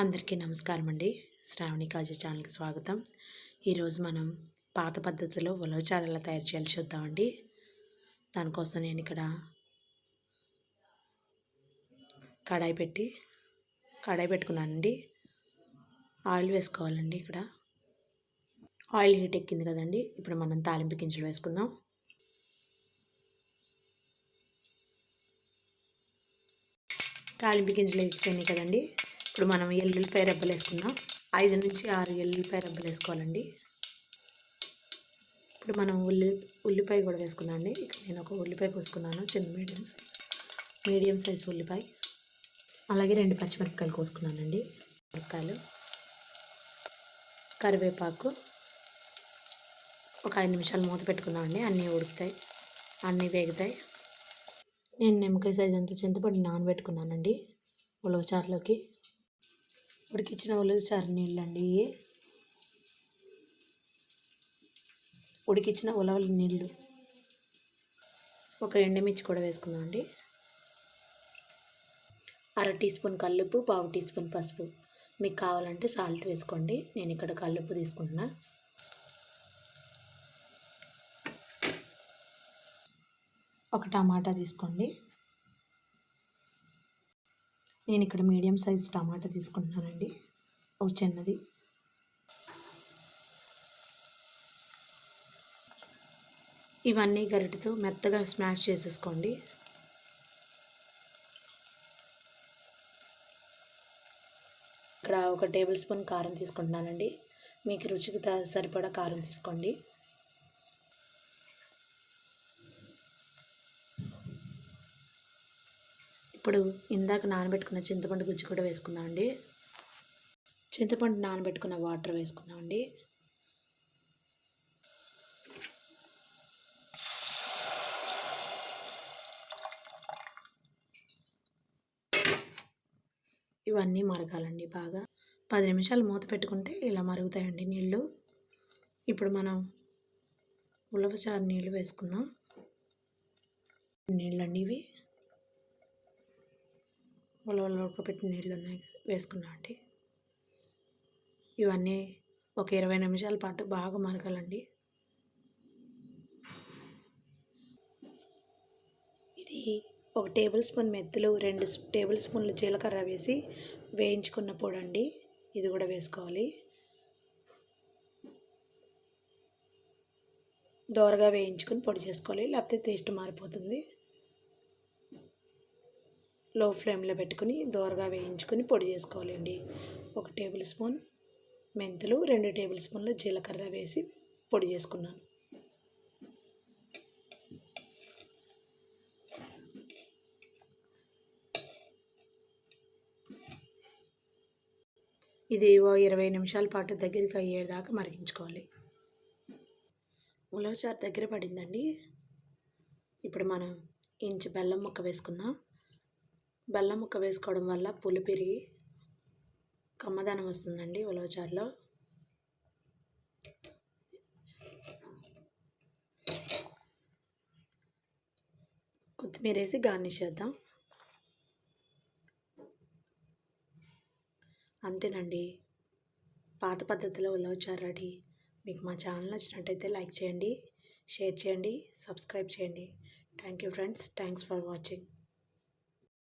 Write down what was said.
అందరికీ నమస్కారం అండి శ్రావణి కాజీ ఛానల్కి స్వాగతం. ఈరోజు మనం పాత పద్ధతిలో ఉలవచారు తయారు చేయాలి చూద్దామండి. దానికోసం నేను ఇక్కడ కడాయి పెట్టి కడాయి పెట్టుకున్నానండి. ఆయిల్ వేసుకోవాలండి ఇక్కడ. ఆయిల్ హీట్ ఎక్కింది కదండి. ఇప్పుడు మనం తాలింపు గింజలు వేసుకుందాం. తాలింపు గింజలు ఎక్కిపోయినాయి కదండి. ఇప్పుడు మనం ఎల్లుల్లిపాయ రెబ్బలు వేసుకుందాం. ఐదు నుంచి ఆరు ఎల్లుల్లిపాయ రెబ్బలు వేసుకోవాలండి. ఇప్పుడు మనం ఉల్లి ఉల్లిపాయ కూడా వేసుకుందాం అండి. ఇక్కడ నేను ఒక ఉల్లిపాయ కోసుకున్నాను చిన్న మీడియం సైజ్. మీడియం సైజ్ ఉల్లిపాయ. అలాగే రెండు పచ్చిమిరపకాయలు కోసుకున్నానండి. మిరపకాయలు కరివేపాకు. ఒక ఐదు నిమిషాలు మూత పెట్టుకున్నామండి అన్నీ ఉడుకుతాయి అన్నీ వేగుతాయి. నేను నిమ్మకాయ సైజ్ అంత చింతపండు నానబెట్టుకున్నానండి. ఉలవచారులోకి ఉడికించిన ఉలవచారు నీళ్ళండి. ఉడికించిన ఉలవల నీళ్ళు. ఒక ఎండుమిర్చి కూడా వేసుకుందామండి అర టీ స్పూన్ కల్లుపు పావు టీ స్పూన్ పసుపు. మీకు కావాలంటే సాల్ట్ వేసుకోండి. నేను ఇక్కడ కల్లుపు తీసుకుంటున్నా. ఒక టమాటా తీసుకోండి. నేను ఇక్కడ మీడియం సైజ్ టమాటా తీసుకుంటున్నానండి. ఒక చిన్నది. ఇవన్నీ గరిటతో మెత్తగా స్మాష్ చేసేసుకోండి. ఇక్కడ ఒక టేబుల్ స్పూన్ కారం తీసుకుంటున్నానండి. మీకు రుచికి సరిపడా కారం తీసుకోండి. ఇప్పుడు ఇందాక నానబెట్టుకున్న చింతపండు గుజ్జు కూడా వేసుకుందామండి చింతపండు నానబెట్టుకున్న వాటర్ వేసుకుందామండి ఇవన్నీ మరగాలండి బాగా. పది నిమిషాలు మూత పెట్టుకుంటే ఇలా మరుగుతాయండి నీళ్ళు. ఇప్పుడు మనం ఉలవచారు నీళ్ళు వేసుకుందాం. నీళ్ళండి ఇవి. ఉలవలు ఉడకబెట్టిన నీళ్ళు ఉన్నాయి వేసుకున్నామండి ఇవన్నీ ఒక ఇరవై నిమిషాల పాటు బాగా మరగాలండి. ఇది ఒక టేబుల్ స్పూన్ మెత్తులు రెండు టేబుల్ స్పూన్లు జీలకర్ర వేసి వేయించుకున్న పొడి అండి ఇది కూడా వేసుకోవాలి. దోరగా వేయించుకొని పొడి చేసుకోవాలి లేకపోతే టేస్ట్ మారిపోతుంది. లో ఫ్లేమ్లో పెట్టుకుని దోరగా వేయించుకొని పొడి చేసుకోవాలండి. ఒక టేబుల్ స్పూన్ మెంతులు రెండు టేబుల్ స్పూన్ల జీలకర్ర వేసి పొడి చేసుకున్నాను. ఇది ఓ ఇరవై నిమిషాల పాటు దగ్గరికి అయ్యేదాకా మరిగించుకోవాలి. ఉలవచారు దగ్గర పడిందండి. ఇప్పుడు మనం ఇంచు బెల్లం ముక్క వేసుకుందాం. బెల్లం ముక్క వేసుకోవడం వల్ల పులి పెరిగి కమ్మదనం వస్తుందండి ఉలవచారులో. కొత్తిమీర వేసి గార్నిష్ చేద్దాం. అంతేనండి. పాత పద్ధతిలో ఉలవచారు రెడీ మీకు మా ఛానల్ నచ్చినట్టయితే లైక్ చేయండి షేర్ చేయండి సబ్స్క్రైబ్ చేయండి. Thank you friends. Thanks for watching.